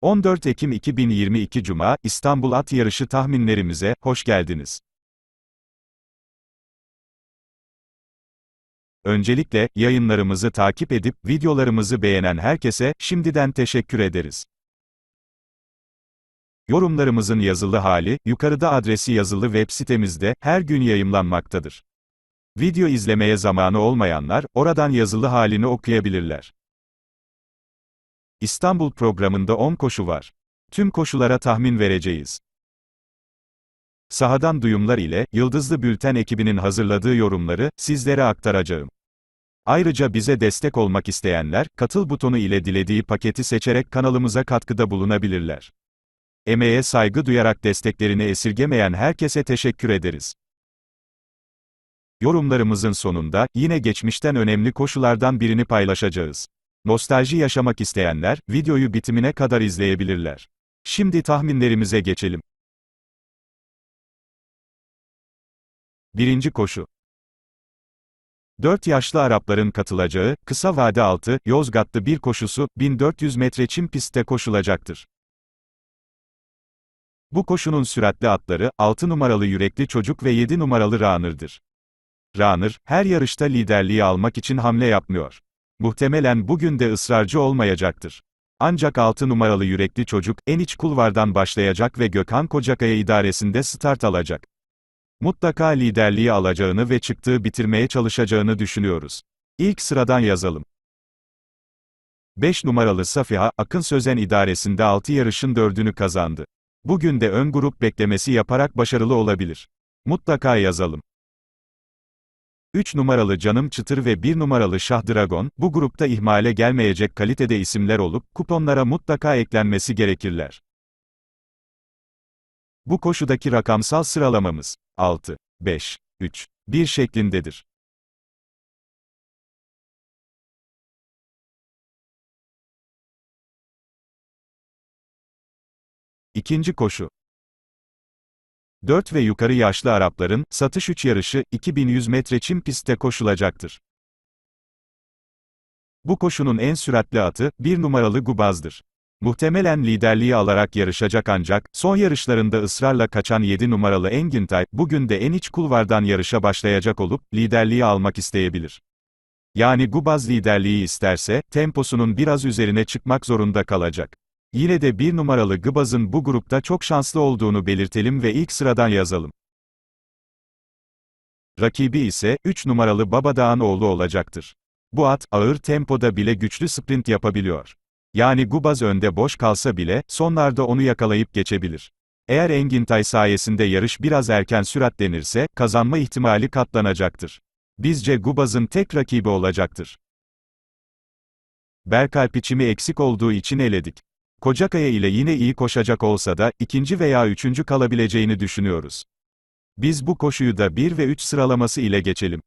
14 Ekim 2022 Cuma, İstanbul At Yarışı tahminlerimize, hoş geldiniz. Öncelikle, yayınlarımızı takip edip, videolarımızı beğenen herkese, şimdiden teşekkür ederiz. Yorumlarımızın yazılı hali, yukarıda adresi yazılı web sitemizde, her gün yayımlanmaktadır. Video izlemeye zamanı olmayanlar, oradan yazılı halini okuyabilirler. İstanbul programında 10 koşu var. Tüm koşulara tahmin vereceğiz. Sahadan duyumlar ile, Yıldızlı Bülten ekibinin hazırladığı yorumları, sizlere aktaracağım. Ayrıca bize destek olmak isteyenler, katıl butonu ile dilediği paketi seçerek kanalımıza katkıda bulunabilirler. Emeğe saygı duyarak desteklerini esirgemeyen herkese teşekkür ederiz. Yorumlarımızın sonunda, yine geçmişten önemli koşulardan birini paylaşacağız. Nostalji yaşamak isteyenler, videoyu bitimine kadar izleyebilirler. Şimdi tahminlerimize geçelim. Birinci koşu. 4 yaşlı Arapların katılacağı, kısa vade altı, Yozgatlı bir koşusu, 1400 metre çim pistte koşulacaktır. Bu koşunun süratli atları, 6 numaralı yürekli çocuk ve 7 numaralı Runner'dır. Runner, her yarışta liderliği almak için hamle yapmıyor. Muhtemelen bugün de ısrarcı olmayacaktır. Ancak 6 numaralı yürekli çocuk, en iç kulvardan başlayacak ve Gökhan Kocakaya idaresinde start alacak. Mutlaka liderliği alacağını ve çıktığı bitirmeye çalışacağını düşünüyoruz. İlk sıradan yazalım. 5 numaralı Safiha, Akın Sözen idaresinde 6 yarışın 4'ünü kazandı. Bugün de ön grup beklemesi yaparak başarılı olabilir. Mutlaka yazalım. 3 numaralı Canım Çıtır ve 1 numaralı Şah Dragon, bu grupta ihmale gelmeyecek kalitede isimler olup, kuponlara mutlaka eklenmesi gerekirler. Bu koşudaki rakamsal sıralamamız, 6, 5, 3, 1 şeklindedir. İkinci koşu. 4 ve yukarı yaşlı Arapların, satış 3 yarışı, 2100 metre çim pistte koşulacaktır. Bu koşunun en süratli atı, 1 numaralı Gubaz'dır. Muhtemelen liderliği alarak yarışacak ancak, son yarışlarında ısrarla kaçan 7 numaralı Engintay, bugün de en iç kulvardan yarışa başlayacak olup, liderliği almak isteyebilir. Yani Gubaz liderliği isterse, temposunun biraz üzerine çıkmak zorunda kalacak. Yine de bir numaralı Gıbaz'ın bu grupta çok şanslı olduğunu belirtelim ve ilk sıradan yazalım. Rakibi ise, 3 numaralı Babadağ'ın oğlu olacaktır. Bu at, ağır tempoda bile güçlü sprint yapabiliyor. Yani Gubaz önde boş kalsa bile, sonlarda onu yakalayıp geçebilir. Eğer Engintay sayesinde yarış biraz erken süratlenirse, kazanma ihtimali katlanacaktır. Bizce Gubaz'ın tek rakibi olacaktır. Berkalp içimi eksik olduğu için eledik. Kocakaya ile yine iyi koşacak olsa da, ikinci veya üçüncü kalabileceğini düşünüyoruz. Biz bu koşuyu da 1 ve 3 sıralaması ile geçelim.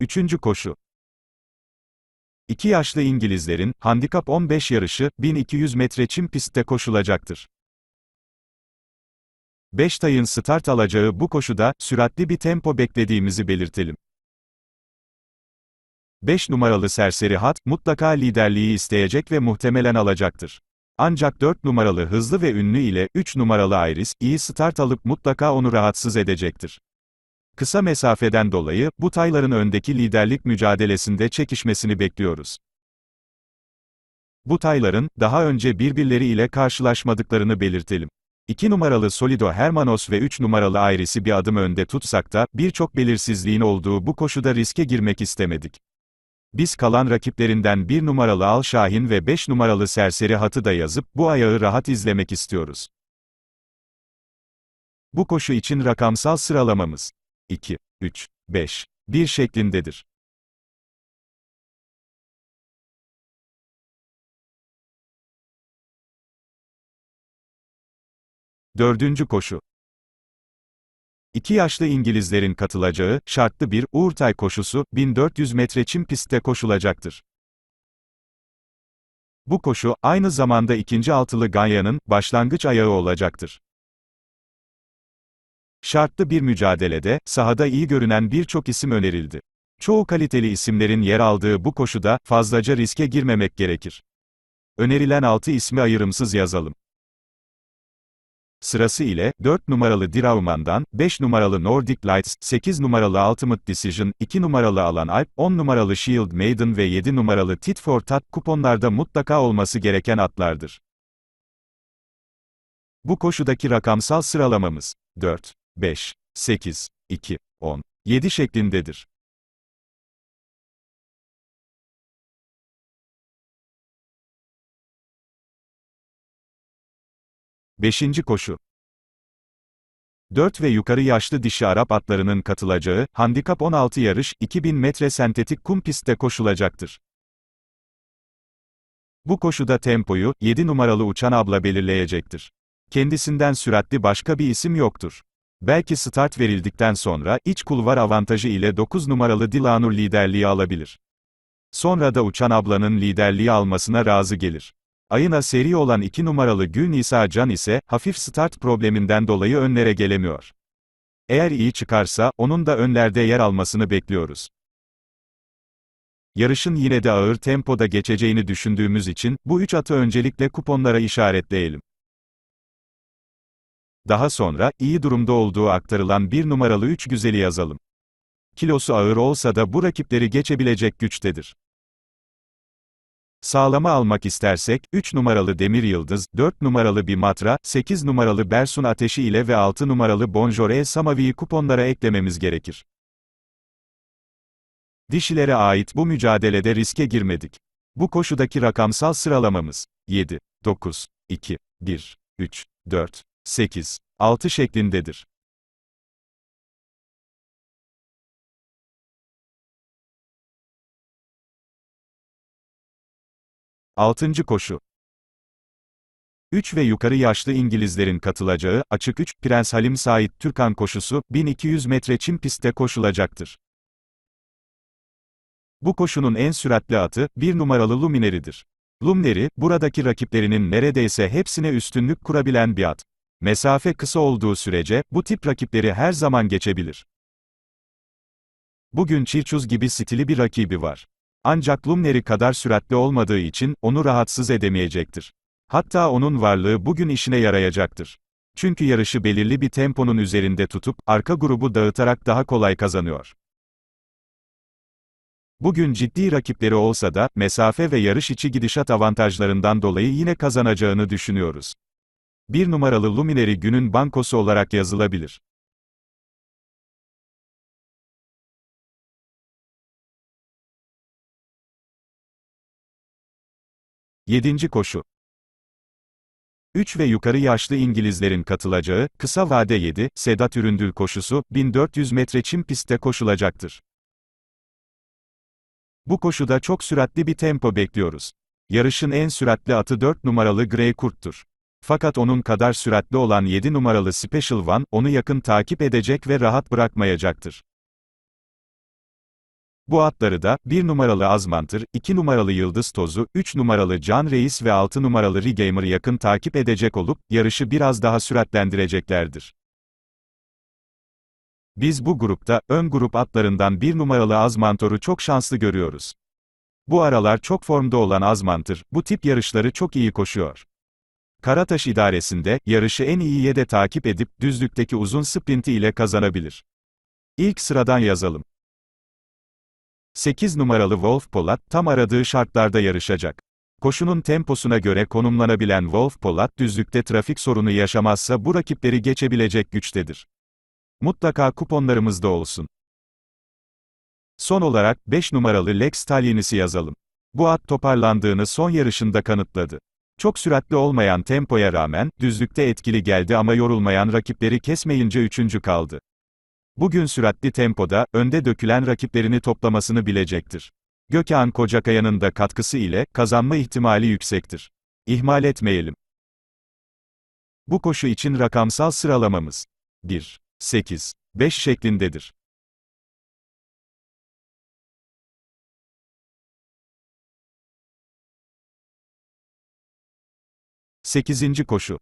Üçüncü koşu. İki yaşlı İngilizlerin, handikap 15 yarışı, 1200 metre çim pistte koşulacaktır. Beştay'ın start alacağı bu koşuda, süratli bir tempo beklediğimizi belirtelim. 5 numaralı Serseri Hat, mutlaka liderliği isteyecek ve muhtemelen alacaktır. Ancak 4 numaralı Hızlı ve Ünlü ile 3 numaralı Iris, iyi start alıp mutlaka onu rahatsız edecektir. Kısa mesafeden dolayı, bu tayların öndeki liderlik mücadelesinde çekişmesini bekliyoruz. Bu tayların, daha önce birbirleri ile karşılaşmadıklarını belirtelim. 2 numaralı Solido Hermanos ve 3 numaralı Iris'i bir adım önde tutsak da, birçok belirsizliğin olduğu bu koşuda riske girmek istemedik. Biz kalan rakiplerinden 1 numaralı Al Şahin ve 5 numaralı Serseri Hat'ı da yazıp, bu ayağı rahat izlemek istiyoruz. Bu koşu için rakamsal sıralamamız 2, 3, 5, 1 şeklindedir. Dördüncü koşu. İki yaşlı İngilizlerin katılacağı, şartlı bir, Uğurtay koşusu, 1400 metre çim pistte koşulacaktır. Bu koşu, aynı zamanda ikinci altılı Ganya'nın, başlangıç ayağı olacaktır. Şartlı bir mücadelede, sahada iyi görünen birçok isim önerildi. Çoğu kaliteli isimlerin yer aldığı bu koşuda, fazlaca riske girmemek gerekir. Önerilen 6 ismi ayrımsız yazalım. Sırası ile, 4 numaralı Dirauman'dan, 5 numaralı Nordic Lights, 8 numaralı Ultimate Decision, 2 numaralı Alan Alp, 10 numaralı Shield Maiden ve 7 numaralı Tit for Tat kuponlarda mutlaka olması gereken atlardır. Bu koşudaki rakamsal sıralamamız 4, 5, 8, 2, 10, 7 şeklindedir. Beşinci koşu. 4 ve yukarı yaşlı dişi Arap atlarının katılacağı, handikap 16 yarış, 2000 metre sentetik kum pistte koşulacaktır. Bu koşuda tempoyu, 7 numaralı uçan abla belirleyecektir. Kendisinden süratli başka bir isim yoktur. Belki start verildikten sonra, iç kulvar avantajı ile 9 numaralı Dilanur liderliği alabilir. Sonra da uçan ablanın liderliği almasına razı gelir. Ayına seri olan 2 numaralı Gül Nisa Can ise, hafif start probleminden dolayı önlere gelemiyor. Eğer iyi çıkarsa, onun da önlerde yer almasını bekliyoruz. Yarışın yine de ağır tempoda geçeceğini düşündüğümüz için, bu üç atı öncelikle kuponlara işaretleyelim. Daha sonra, iyi durumda olduğu aktarılan bir numaralı 3 güzeli yazalım. Kilosu ağır olsa da bu rakipleri geçebilecek güçtedir. Sağlama almak istersek, 3 numaralı Demir Yıldız, 4 numaralı Bimatra, 8 numaralı Bersun Ateşi ile ve 6 numaralı Bonjore Samavi'yi kuponlara eklememiz gerekir. Dişilere ait bu mücadelede riske girmedik. Bu koşudaki rakamsal sıralamamız 7, 9, 2, 1, 3, 4, 8, 6 şeklindedir. Altıncı koşu. 3 ve yukarı yaşlı İngilizlerin katılacağı, açık 3, Prens Halim Said Türkan koşusu, 1200 metre çim pistte koşulacaktır. Bu koşunun en süratli atı, 1 numaralı Lumineri'dir. Lumineri, buradaki rakiplerinin neredeyse hepsine üstünlük kurabilen bir at. Mesafe kısa olduğu sürece, bu tip rakipleri her zaman geçebilir. Bugün Çirçuz gibi stili bir rakibi var. Ancak Lumneri kadar süratli olmadığı için, onu rahatsız edemeyecektir. Hatta onun varlığı bugün işine yarayacaktır. Çünkü yarışı belirli bir temponun üzerinde tutup, arka grubu dağıtarak daha kolay kazanıyor. Bugün ciddi rakipleri olsa da, mesafe ve yarış içi gidişat avantajlarından dolayı yine kazanacağını düşünüyoruz. Bir numaralı Lumineri günün bankosu olarak yazılabilir. Yedinci koşu. 3 ve yukarı yaşlı İngilizlerin katılacağı, kısa vade 7, Sedat Üründül koşusu, 1400 metre çim pistte koşulacaktır. Bu koşuda çok süratli bir tempo bekliyoruz. Yarışın en süratli atı 4 numaralı Grey Kurt'tur. Fakat onun kadar süratli olan 7 numaralı Special One, onu yakın takip edecek ve rahat bırakmayacaktır. Bu atları da, 1 numaralı Azmantır, 2 numaralı Yıldız Tozu, 3 numaralı Can Reis ve 6 numaralı Regamer yakın takip edecek olup, yarışı biraz daha süratlendireceklerdir. Biz bu grupta, ön grup atlarından 1 numaralı Azmantor'u çok şanslı görüyoruz. Bu aralar çok formda olan Azmantır, bu tip yarışları çok iyi koşuyor. Karataş idaresinde, yarışı en iyiye de takip edip, düzlükteki uzun sprinti ile kazanabilir. İlk sıradan yazalım. 8 numaralı Wolf Polat, tam aradığı şartlarda yarışacak. Koşunun temposuna göre konumlanabilen Wolf Polat, düzlükte trafik sorunu yaşamazsa bu rakipleri geçebilecek güçtedir. Mutlaka kuponlarımızda olsun. Son olarak, 5 numaralı Lex Talienis'i yazalım. Bu at toparlandığını son yarışında kanıtladı. Çok süratli olmayan tempoya rağmen, düzlükte etkili geldi ama yorulmayan rakipleri kesmeyince üçüncü kaldı. Bugün süratli tempoda, önde dökülen rakiplerini toplamasını bilecektir. Gökhan Kocakaya'nın da katkısı ile, kazanma ihtimali yüksektir. İhmal etmeyelim. Bu koşu için rakamsal sıralamamız 1, 8, 5 şeklindedir. Sekizinci koşu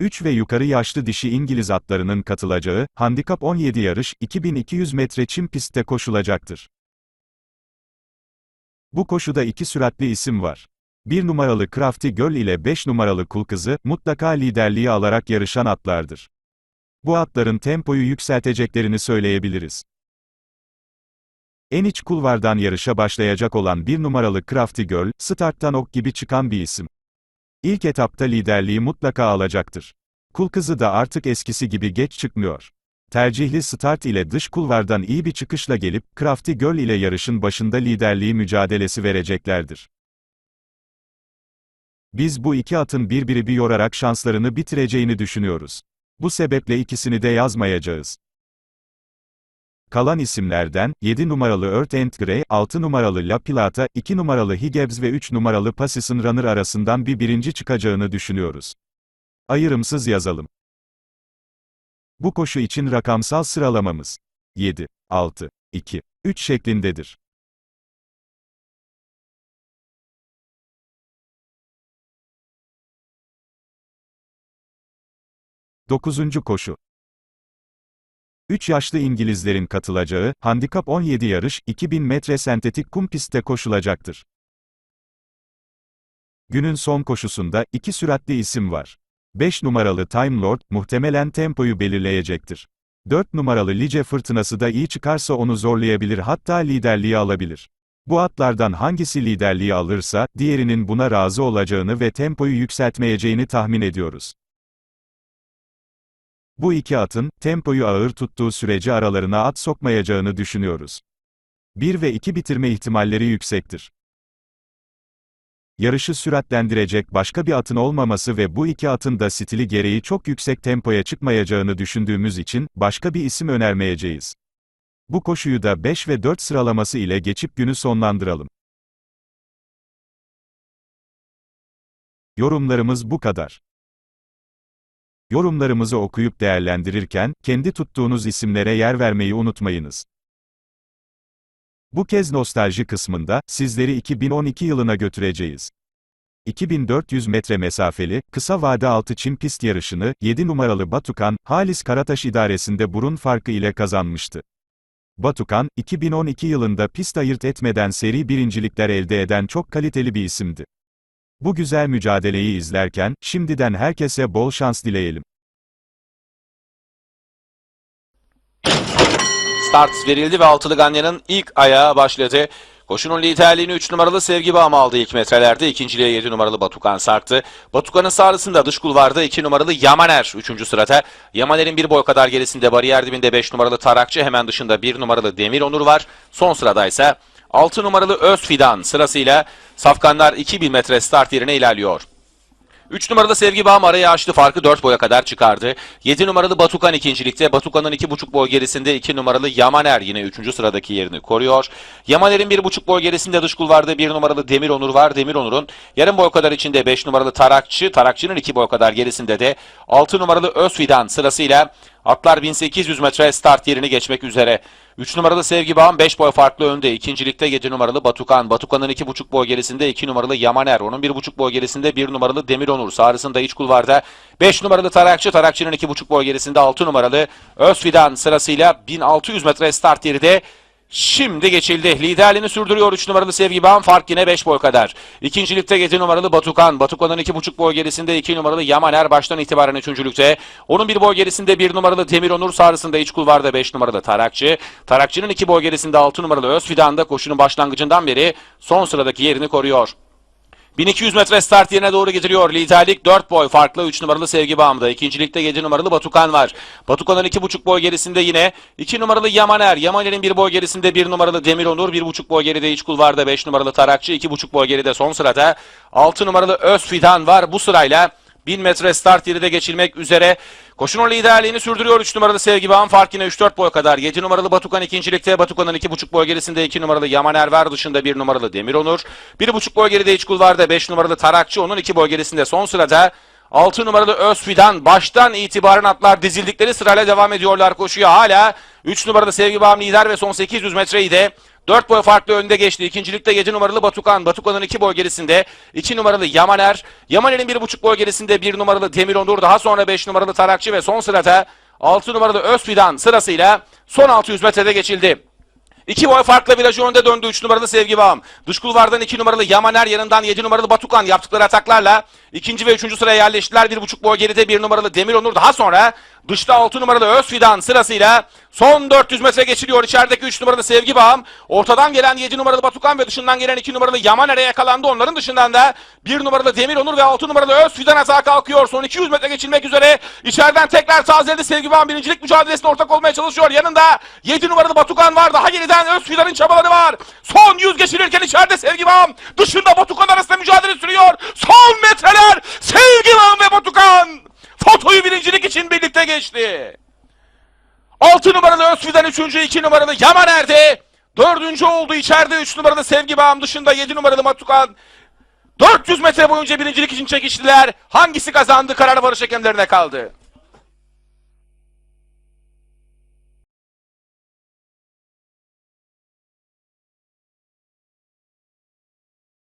3 ve yukarı yaşlı dişi İngiliz atlarının katılacağı, handikap 17 yarış, 2200 metre çim pistte koşulacaktır. Bu koşuda iki süratli isim var. 1 numaralı Crafty Girl ile 5 numaralı Kul Kızı, mutlaka liderliği alarak yarışan atlardır. Bu atların tempoyu yükselteceklerini söyleyebiliriz. En iç kulvardan yarışa başlayacak olan 1 numaralı Crafty Girl, starttan ok gibi çıkan bir isim. İlk etapta liderliği mutlaka alacaktır. Kul kızı da artık eskisi gibi geç çıkmıyor. Tercihli start ile dış kulvardan iyi bir çıkışla gelip, Crafty Girl ile yarışın başında liderliği mücadelesi vereceklerdir. Biz bu iki atın birbiri bir yorarak şanslarını bitireceğini düşünüyoruz. Bu sebeple ikisini de yazmayacağız. Kalan isimlerden, 7 numaralı Earth and Grey, 6 numaralı La Pilata, 2 numaralı Higgins ve 3 numaralı Passison Runner arasından bir birinci çıkacağını düşünüyoruz. Ayrımsız yazalım. Bu koşu için rakamsal sıralamamız 7, 6, 2, 3 şeklindedir. Dokuzuncu koşu 3 yaşlı İngilizlerin katılacağı, handikap 17 yarış, 2000 metre sentetik kum pistte koşulacaktır. Günün son koşusunda, iki süratli isim var. 5 numaralı Time Lord, muhtemelen tempoyu belirleyecektir. 4 numaralı Lice fırtınası da iyi çıkarsa onu zorlayabilir hatta liderliği alabilir. Bu atlardan hangisi liderliği alırsa, diğerinin buna razı olacağını ve tempoyu yükseltmeyeceğini tahmin ediyoruz. Bu iki atın, tempoyu ağır tuttuğu sürece aralarına at sokmayacağını düşünüyoruz. 1 ve 2 bitirme ihtimalleri yüksektir. Yarışı süratlendirecek başka bir atın olmaması ve bu iki atın da stili gereği çok yüksek tempoya çıkmayacağını düşündüğümüz için, başka bir isim önermeyeceğiz. Bu koşuyu da 5 ve 4 sıralaması ile geçip günü sonlandıralım. Yorumlarımız bu kadar. Yorumlarımızı okuyup değerlendirirken, kendi tuttuğunuz isimlere yer vermeyi unutmayınız. Bu kez nostalji kısmında, sizleri 2012 yılına götüreceğiz. 2400 metre mesafeli, kısa vade altı çim pist yarışını, 7 numaralı Batukan, Halis Karataş idaresinde burun farkı ile kazanmıştı. Batukan, 2012 yılında pist ayırt etmeden seri birincilikler elde eden çok kaliteli bir isimdi. Bu güzel mücadeleyi izlerken, şimdiden herkese bol şans dileyelim. Start verildi ve altılı Ganya'nın ilk ayağı başladı. Koşunun liderliğini 3 numaralı Sevgi Bağım aldı ilk metrelerde. İkinciliğe 7 numaralı Batukan sarktı. Batukan'ın sağrısında dış kulvarda 2 numaralı Yamaner 3. sırada. Yamaner'in bir boy kadar gerisinde bariyer dibinde 5 numaralı Tarakçı hemen dışında 1 numaralı Demir Onur var. Son sırada ise 6 numaralı Özfidan sırasıyla Safkanlar 2000 metre start yerine ilerliyor. 3 numaralı Sevgi Bağım araya açtı farkı 4 boya kadar çıkardı. 7 numaralı Batukan ikincilikte. Batukan'ın 2,5 boy gerisinde 2 numaralı Yamaner yine 3. sıradaki yerini koruyor. Yamaner'in 1,5 boy gerisinde dış kulvarda 1 numaralı Demir Onur var. Demir Onur'un yarım boy kadar içinde 5 numaralı Tarakçı. Tarakçı'nın 2 boy kadar gerisinde de 6 numaralı Özfidan sırasıyla Atlar 1800 metre start yerini geçmek üzere. 3 numaralı Sevgi Bağım 5 boy farklı önde. İkincilikte 7 numaralı Batukan. Batukan'ın 2,5 boy gerisinde 2 numaralı Yamaner. Onun 1,5 boy gerisinde 1 numaralı Demir Onur. Sağrısında iç kulvarda 5 numaralı Tarakçı. Tarakçı'nın 2,5 boy gerisinde 6 numaralı Özfidan sırasıyla 1600 metre start yeri de Şimdi geçildi. Liderliğini sürdürüyor 3 numaralı Sevgi Bağım. Fark yine 5 boy kadar. İkincilikte 7 numaralı Batukan. Batukan'ın 2,5 boy gerisinde 2 numaralı Yamaner baştan itibaren üçüncülükte. Onun bir boy gerisinde 1 numaralı Demir Onur. Sağrısında iç kulvarda 5 numaralı Tarakçı. Tarakçı'nın 2 boy gerisinde 6 numaralı Özfidan da koşunun başlangıcından beri son sıradaki yerini koruyor. 1200 metre start yerine doğru getiriyor. Liderlik 4 boy farklı 3 numaralı Sevgi Bağım'da. İkincilikte 7 numaralı Batukan var. Batukan'ın 2,5 boy gerisinde yine 2 numaralı Yamaner. Yamaner'in 1 boy gerisinde 1 numaralı Demir Onur. 1,5 boy geride iç kulvarda 5 numaralı Tarakçı. 2,5 boy geride son sırada 6 numaralı Özfidan var. Bu sırayla 1000 metre start yeri de geçilmek üzere. Koşunun liderliğini sürdürüyor 3 numaralı Sevgi Bağım. Fark yine 3-4 boy kadar. 7 numaralı Batukan ikincilikte. Batukan'ın 2,5 boy gerisinde 2 numaralı Yamaner var. Dışında 1 numaralı Demir Onur. 1,5 boy geride iç kulvarda 5 numaralı Tarakçı. Onun 2 boy gerisinde son sırada 6 numaralı Özfidan baştan itibaren atlar dizildikleri sırayla devam ediyorlar koşuya. Hala 3 numaralı Sevgi Bağım lider ve son 800 metreyi de 4 boy farklı önde geçti. İkincilikte 7 numaralı Batukan. Batukan'ın 2 boy gerisinde 2 numaralı Yamaner. Yamaner'in 1,5 boy gerisinde 1 numaralı Demironur. Daha sonra 5 numaralı Tarakçı ve son sırada 6 numaralı Özfidan sırasıyla son 600 metrede geçildi. İki boy farklı virajı önde döndü 3 numaralı Sevgi Bağım. Dış kulvardan 2 numaralı Yamaner yanından 7 numaralı Batukan yaptıkları ataklarla ikinci ve üçüncü sıraya yerleştiler. 1,5 boy geride 1 numaralı Demir Onur daha sonra dışta 6 numaralı Özfidan sırasıyla son 400 metre geçiliyor. İçerideki 3 numaralı Sevgi Bağım. Ortadan gelen 7 numaralı Batukan ve dışından gelen 2 numaralı Yamaner'e yakalandı. Onların dışından da 1 numaralı Demir Onur ve 6 numaralı Özfidan atağa kalkıyor. Son 200 metre geçilmek üzere. İçeriden tekrar tazeledi Sevgi Bağım birincilik mücadelesine ortak olmaya çalışıyor. Yanında 7 numaralı Batukan var. Daha geriden Özfidan'ın çabaları var. Son 100 geçilirken içeride Sevgi Bağım. Dışında Batukan arasında mücadele sürüyor. Son metreler Sevgi Bağım ve Batukan. Fotoyu birincilik için birlikte geçti. 6 numaralı 3. 2 numaralı Yamaner'de. Dördüncü oldu içeride 3 numaralı Sevgi Bağım dışında 7 numaralı Batukan. 400 metre boyunca birincilik için çekiştiler. Hangisi kazandı kararı varış hakemlerine kaldı.